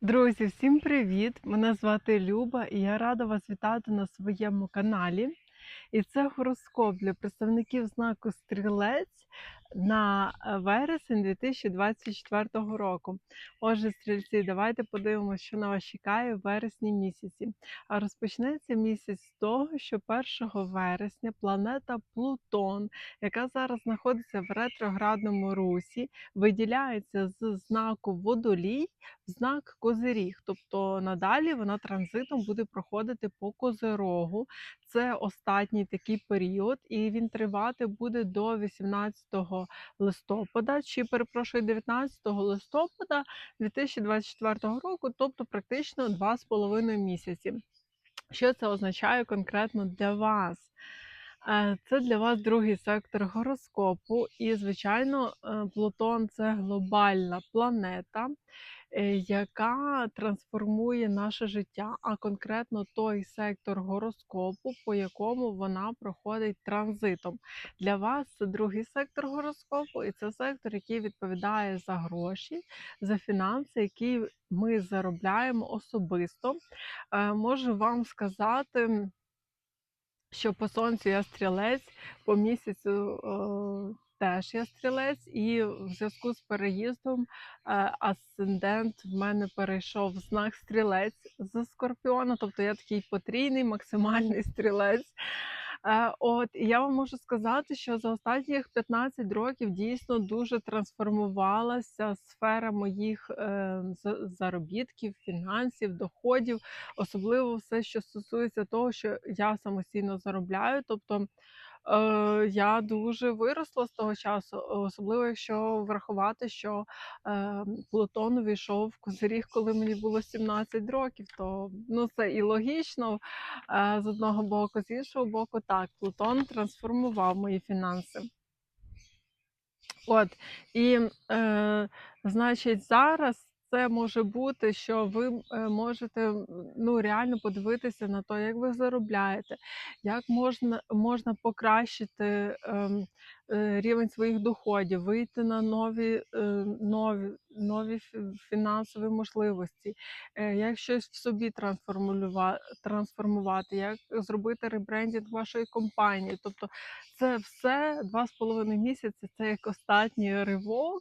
Друзі, всім привіт! Мене звати Люба і я рада вас вітати на своєму каналі. І це гороскоп для представників знаку Стрілець на е, вересень 2024 року. Отже, стрільці, давайте подивимося, що на вас чекає в вересні місяці. А розпочнеться місяць з того, що 1 вересня планета Плутон, яка зараз знаходиться в ретроградному русі, виділяється з знаку Водолій в знак Козиріг. Тобто надалі вона транзитом буде проходити по Козирогу. Це останній такий період, і він тривати буде до 18 листопада, чи перепрошую, 19 листопада 2024 року, тобто практично 2,5 місяці. Що це означає конкретно для вас? Е, Це для вас другий сектор гороскопу, і, звичайно, е, Плутон це глобальна планета, яка трансформує наше життя, а конкретно той сектор гороскопу, по якому вона проходить транзитом. Для вас це другий сектор гороскопу, і це сектор, який відповідає за гроші, за фінанси, які ми заробляємо особисто. Е, Можу вам сказати що по сонцю я стрілець, по місяцю е, теж я стрілець, і в зв'язку з переїздом е, асцендент в мене перейшов в знак стрілець з скорпіона, тобто я такий потрійний, максимальний стрілець. Е, От я вам можу сказати, що за останніх 15 років дійсно дуже трансформувалася сфера моїх е, заробітків, фінансів, доходів, особливо все, що стосується того, що я самостійно заробляю. Тобто я дуже виросла з того часу, особливо якщо врахувати, що е, Плутон увійшов в козиріг, коли мені було 17 років, то ну це і логічно е, з одного боку, з іншого боку, так, Плутон трансформував мої фінанси. От, і, е, значить, зараз це може бути, що ви е, можете ну, реально подивитися на те, як ви заробляєте, як можна, можна покращити ем, е, рівень своїх доходів, вийти на нові, е, нові, нові фінансові можливості, як щось в собі трансформувати, як зробити ребрендінг вашої компанії. Тобто це все два з половиною місяці. Це як останній ривок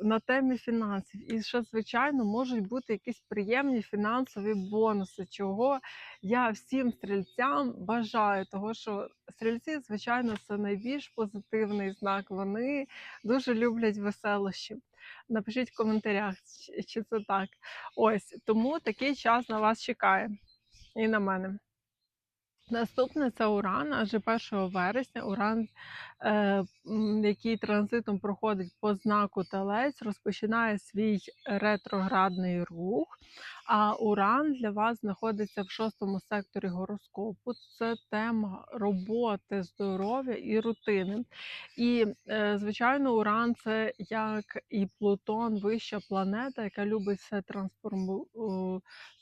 на темі фінансів. І ще, звичайно, можуть бути якісь приємні фінансові бонуси, чого я всім стрільцям бажаю. Того, що стрільці, звичайно, це найбільш позитивний знак. Вони дуже люблять веселощі. Напишіть в коментарях, чи це так. Ось тому такий час на вас чекає і на мене. Наступне це Уран, адже 1 вересня Уран, е, який транзитом проходить по знаку Телець, розпочинає свій ретроградний рух. А Уран для вас знаходиться в шостому секторі гороскопу. Це тема роботи, здоров'я і рутини. І, е, звичайно, Уран це як і Плутон, вища планета, яка любить все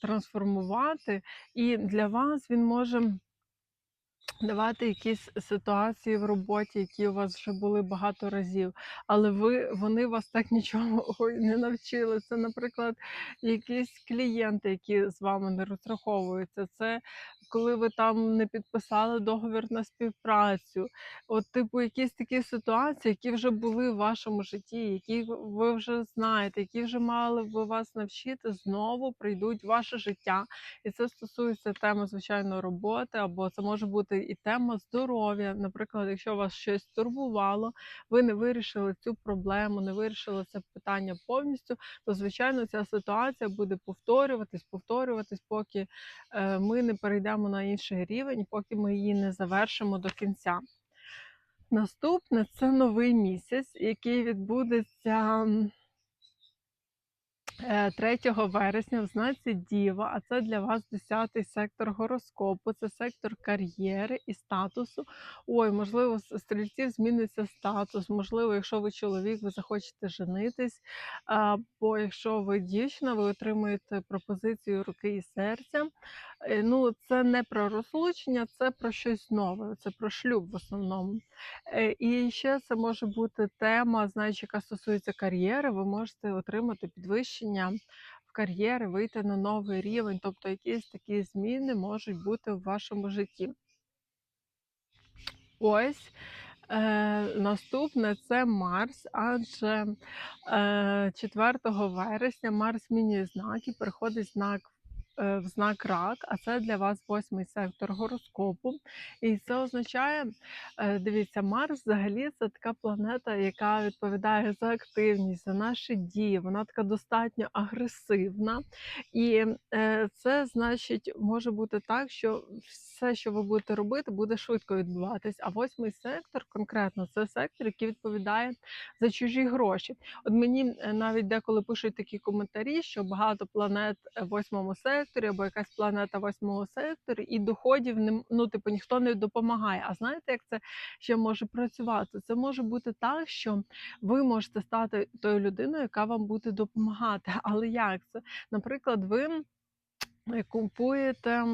трансформувати. І для вас він може давати якісь ситуації в роботі, які у вас вже були багато разів, але ви вони вас так нічого не навчили. Це, наприклад, якісь клієнти, які з вами не розраховуються. Це коли ви там не підписали договір на співпрацю. От, типу, якісь такі ситуації, які вже були в вашому житті, які ви вже знаєте, які вже мали би вас навчити, знову прийдуть в ваше життя. І це стосується теми, звичайно, роботи, або це може бути і тема здоров'я. Наприклад, якщо вас щось турбувало, ви не вирішили цю проблему, не вирішили це питання повністю, то звичайно ця ситуація буде повторюватись, повторюватись, поки е, ми не перейдемо на інший рівень, поки ми її не завершимо до кінця. Наступне це новий місяць, який відбудеться. М, Е, 3 вересня в знаці Діва, а це для вас 10-й сектор гороскопу, це сектор кар'єри і статусу. Ой, можливо, стрільців зміниться статус. Можливо, якщо ви чоловік, ви захочете женитись. Або якщо ви дівчина, ви отримуєте пропозицію руки і серця. Е, Ну, це не про розлучення, це про щось нове, це про шлюб в основному. Е, І ще це може бути тема, знаючи, яка стосується кар'єри, ви можете отримати підвищення в кар'єри, вийти на новий рівень. Тобто якісь такі зміни можуть бути в вашому житті. Ось. Е, наступне це Марс, адже е, 4 вересня Марс змінює знак і переходить знак. Е, В знак рак, а це для вас восьмий сектор гороскопу. І це означає, е, дивіться, Марс взагалі це така планета, яка відповідає за активність, за наші дії. Вона така достатньо агресивна. І е, це значить, може бути так, що все, що ви будете робити, буде швидко відбуватись. А восьмий сектор, конкретно, це сектор, який відповідає за чужі гроші. От мені навіть деколи пишуть такі коментарі, що багато планет восьмому секторі, або якась планета восьмого сектору, і доходів не ну, типу, ніхто не допомагає. А знаєте, як це ще може працювати? Це може бути так, що ви можете стати тою людиною, яка вам буде допомагати. Але як це? Наприклад, ви е, купуєте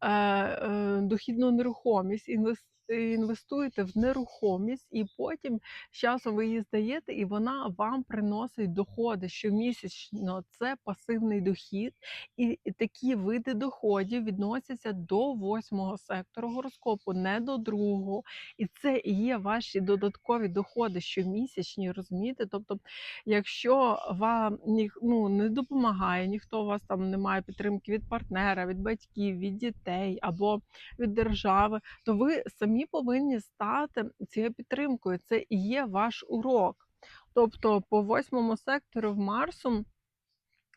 е, е, дохідну нерухомість, інвес- інвестуєте в нерухомість, і потім з часом ви її здаєте, і вона вам приносить доходи щомісячно. Це пасивний дохід, і такі види доходів відносяться до восьмого сектору гороскопу, не до другого. І це і є ваші додаткові доходи щомісячні, розумієте? Тобто, якщо вам ну, не допомагає, ніхто у вас там не має підтримки від партнера, від батьків, від дітей або від держави, то ви самі повинні стати цією підтримкою. Це і є ваш урок. Тобто, по восьмому сектору в Марсу.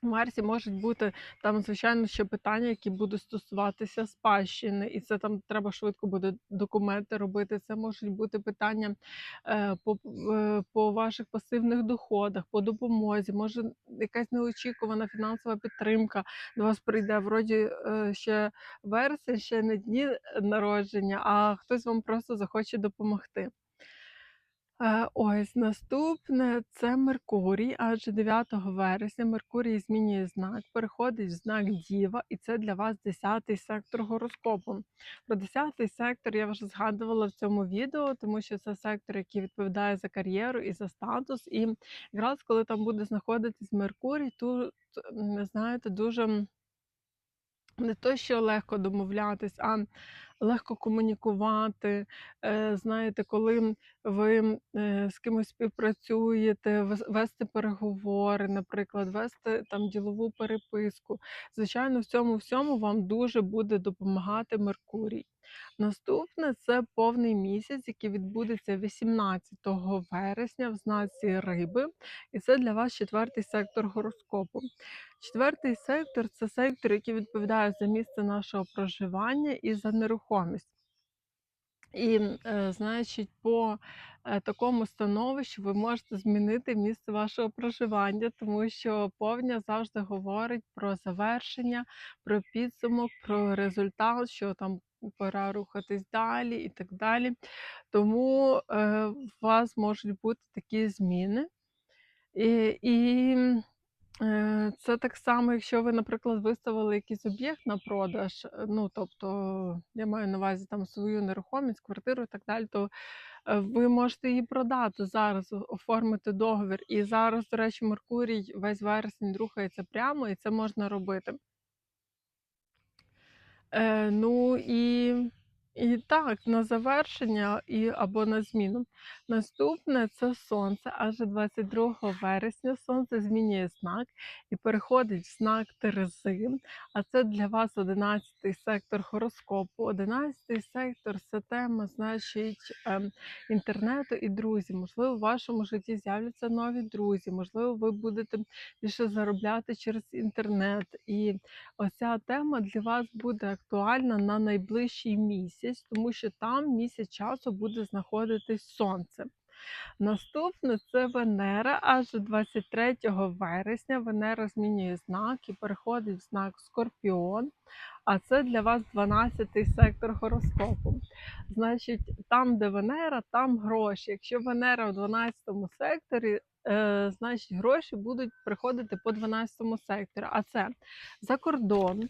Марсі можуть бути там, звичайно, ще питання, які будуть стосуватися спадщини, і це там треба швидко буде документи робити. Це можуть бути питання е, по, е, по ваших пасивних доходах, по допомозі. Може, якась неочікувана фінансова підтримка до вас прийде. Вроді е, ще вересень, ще не дні народження, а хтось вам просто захоче допомогти. Е, ось наступне це Меркурій, адже 9 вересня Меркурій змінює знак, переходить в знак Діва, і це для вас 10-й сектор гороскопу. Про 10-й сектор я вже згадувала в цьому відео, тому що це сектор, який відповідає за кар'єру і за статус. І якраз коли там буде знаходитись Меркурій, тут, знаєте, дуже не то, що легко домовлятись, а легко комунікувати. Е, знаєте, коли ви е, з кимось співпрацюєте, вести переговори, наприклад, вести там ділову переписку. Звичайно, в цьому всьому вам дуже буде допомагати Меркурій. Наступне це повний місяць, який відбудеться 18 вересня в знаці Риби, і це для вас четвертий сектор гороскопу. Четвертий сектор це сектор, який відповідає за місце нашого проживання і за нерухомість. І, е, значить, по е, такому становищу ви можете змінити місце вашого проживання, тому що повня завжди говорить про завершення, про підсумок, про результат, що там пора рухатись далі і так далі. Тому е, у вас можуть бути такі зміни. І, і Е, це так само, якщо ви, наприклад, виставили якийсь об'єкт на продаж, е, ну тобто я маю на увазі там свою нерухомість, квартиру і так далі, то е, ви можете її продати зараз, оформити договір. І зараз, до речі, Меркурій весь вересень рухається прямо, і це можна робити. Е, ну і, і так, на завершення і, або на зміну. Наступне це сонце. Аж 22 вересня сонце змінює знак і переходить в знак Терези. А це для вас 11 сектор гороскопу. 11 сектор це тема, значить, ем, інтернету і друзі. Можливо, в вашому житті з'являться нові друзі, можливо, ви будете більше заробляти через інтернет. І Оця тема для вас буде актуальна на найближчий місяць, тому що там місяць часу буде знаходитись сонце. Наступне це Венера, аж 23 вересня Венера змінює знак і переходить в знак Скорпіон. А це для вас 12-й сектор гороскопу. Значить, там, де Венера, там гроші. Якщо Венера в 12 секторі, е, значить гроші будуть приходити по 12 сектору. А це за кордон,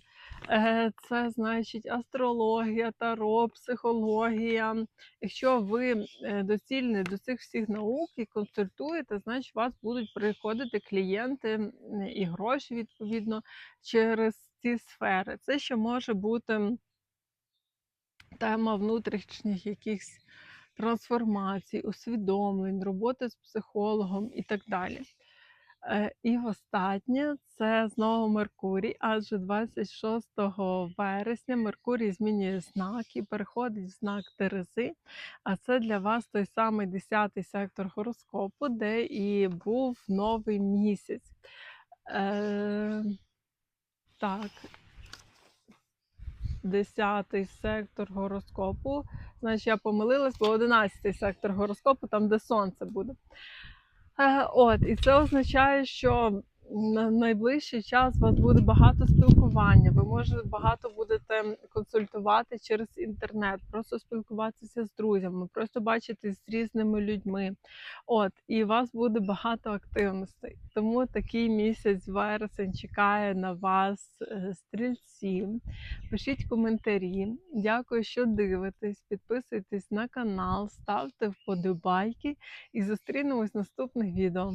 Це значить астрологія, таро, психологія. Якщо ви е, доцільні до цих всіх наук і консультуєте, значить у вас будуть приходити клієнти і гроші відповідно через ці сфери. Це ще може бути тема внутрішніх якихось трансформацій, усвідомлень, роботи з психологом і так далі. Е, І останнє це знову Меркурій, адже 26 вересня Меркурій змінює знак і переходить в знак Терези. А це для вас той самий 10-й сектор гороскопу, де і був новий місяць. Е, так, 10 сектор гороскопу. Значить, я помилилась, бо 11 сектор гороскопу, там, де сонце буде. Е, От, і це означає, що на найближчий час у вас буде багато спілкування. Ви може багато будете консультувати через інтернет, просто спілкуватися з друзями, просто бачитись з різними людьми. От, і у вас буде багато активностей. Тому такий місяць вересень чекає на вас, е, стрільці. Пишіть коментарі. Дякую, що дивитесь. Підписуйтесь на канал, ставте вподобайки і зустрінемось в наступних відео.